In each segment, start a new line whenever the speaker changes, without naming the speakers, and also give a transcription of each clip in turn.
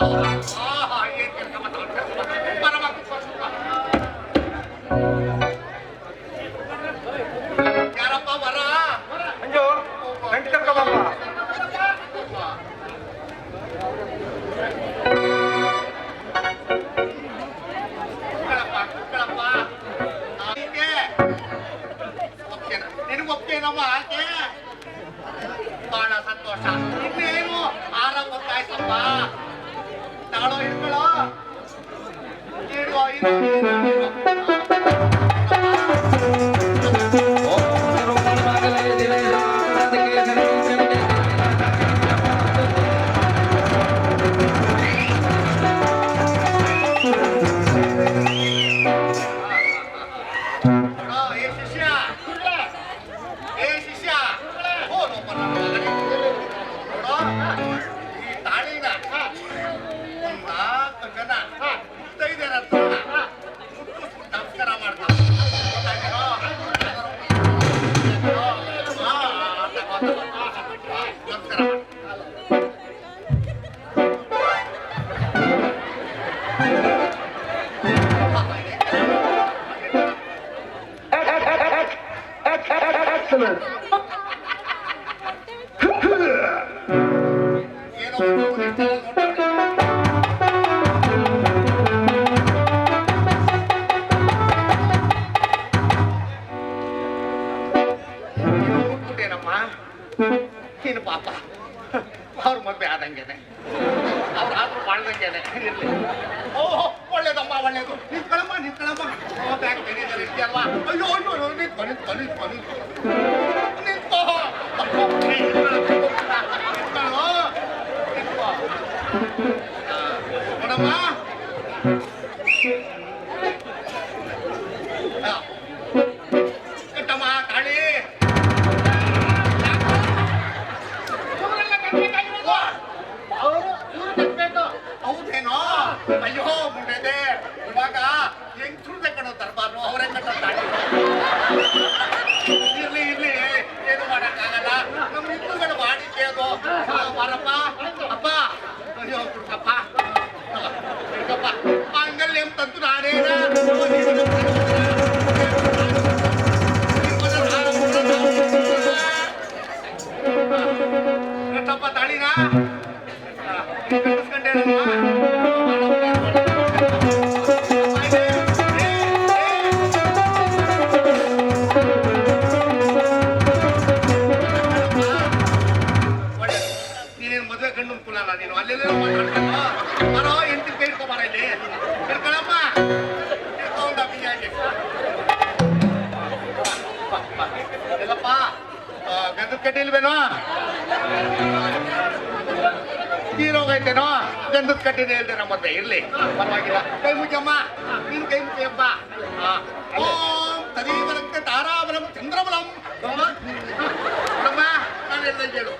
Oh. Thank you. ಏನೋ ಒಂದು ನಿಂತಲ್ಲ ನೋಡ್ತಾರೆ. ಮುಟ್ಬಿಟ್ಟೇನಮ್ಮ ನೀನು ಪಾಪ ಅವ್ರ ಮದ್ವೆ ಆದಂಗೆನೆ ಅವ್ರ ಆದ್ರೂ ಬಾಳ್ದಂಗೆನೆ ಇರ್ಲಿ ಓಹೋ ಒಳ್ಳೇದಮ್ಮ มาไอ้โยนโยนนี่ต่อนี่ต่อนี่ต่อ
นี่ต่อนี่ต่
อต่อพวกขี่มาพวกนเหรอต่อ ಬಾರಪ್ಪ ಅಪ್ಪ ಅಯ್ಯೋ ಕುಡ್ಕಪ್ಪ ಕುಡ್ಕಪ್ಪ ಮಾಂಗಲ್ಯಂ ತಂತು ನಾನೇನ ಮದುವೆ ಕುಲಲ್ಲ ನೀನು? ಅಲ್ಲೆಲ್ಲ ಬರೋ ಎಂಟಿನ ಕೈ ಇಟ್ಕೊ ಬರ ಇಲ್ಲಿ. ಇಟ್ಕೊಳಮ್ಮ ಇಟ್ಕೊಂಡ ಬಿಜಾಗಿ ಎಲ್ಲಪ್ಪ ಗಂಧದ ಕಡ್ಡಿ ಇಲ್ವೇನೋ? ತೀರೋಗೈತೇನೋ ಗಂಧದ ಕಡ್ಡಿನೇ ಹೇಳ್ದೆ ನಮ್ಮ ಹತ್ರ ಇರ್ಲಿ, ಪರವಾಗಿಲ್ಲ. ಕೈ ಮುಚ್ಚಮ್ಮ ನೀನು ಕೈ ಮುಚ್ಚಿಯಪ್ಪ ಓಂ ತದೀವರಂತೆ ತಾರಾಬಲಂ ಚಂದ್ರಬಲಂ. ನೋಡಮ್ಮ ನಾನು ಹೇಳ್ದಂಗೆ ಹೇಳು.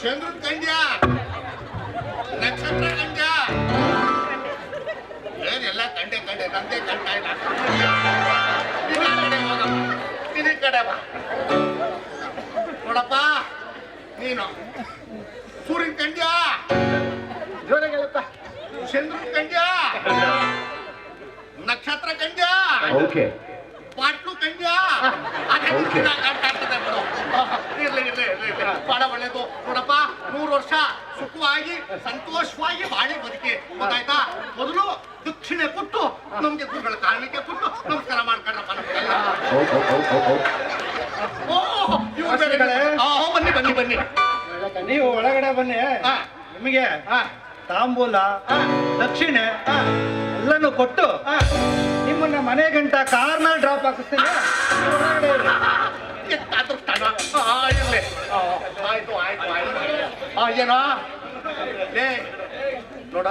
ಸೂರ್ಯನ ಕಂಡ್ಯ? ನಕ್ಷತ್ರ ಕಂಡ್ಯ? ಏನೆಲ್ಲ ಕಂಡೆ ಕಂಡೆ ನಂದೇ ಕಂಡ ಇಲ್ಲ. ಕಡೆ ಬಾ. ನೋಡಪ್ಪ ನೀನು. ಸೂರ್ಯನ ಕಂಡ್ಯ?
ಜೋರಾಗಿ ಹೇಳಪ್ಪ.
ಚಂದ್ರನ ಕಂಡ್ಯ? ನಕ್ಷತ್ರ ಕಂಡ್ಯ?
ಓಕೆ
ಪಾಟ್ಲು ಕಂಡ್ಯ? ಅದೇ. ಕಾಣ್ತಾ ಇರ್ತದೆ ಬಿಡು ಆಹಾ, ಇರ್ಲಿ ಇರ್ಲಿ ಇರ್ಲಿ ಇರ್ಲಿ ಬಹಳ ಒಳ್ಳೇದು. ನೋಡಪ್ಪ ಮೂರು ವರ್ಷ ಸುಖವಾಗಿ ಸಂತೋಷವಾಗಿ ಬಾಳಿ ಬದುಕಿ. ಗೊತ್ತಾಯ್ತಾ? ಮೊದಲು ದಕ್ಷಿಣೆ ಕೊಟ್ಟು ನಮ್ಗೆ ಗುರುಗಳ ಕಾರಣಕ್ಕೆ ಕೊಟ್ಟು ನಮಸ್ಕಾರ ಮಾಡ್ಕೊಂಡ್ರಪ್ಪ ನಮ್ಗೆಲ್ಲ ಓ ಇವ್ರು ಬೇರೆ ಬನ್ನಿ ಬನ್ನಿ ಬನ್ನಿ.
ನೀವು ಒಳಗಡೆ ಬನ್ನಿ. ನಿಮಗೆ ತಾಂಬೂಲ ದಕ್ಷಿಣೆ ದುಡ್ಡನ್ನು ಕೊಟ್ಟು ನಿಮ್ಮನ್ನ ಮನೆ ಗಂಟ ಕಾರ್ನಲ್ಲಿ ಡ್ರಾಪ್ ಹಾಕಿಸ್ತೀನಿ.
ಒಳಗಡೆ ಇರ್ಲಿ. ಲೇ ನೋಡ?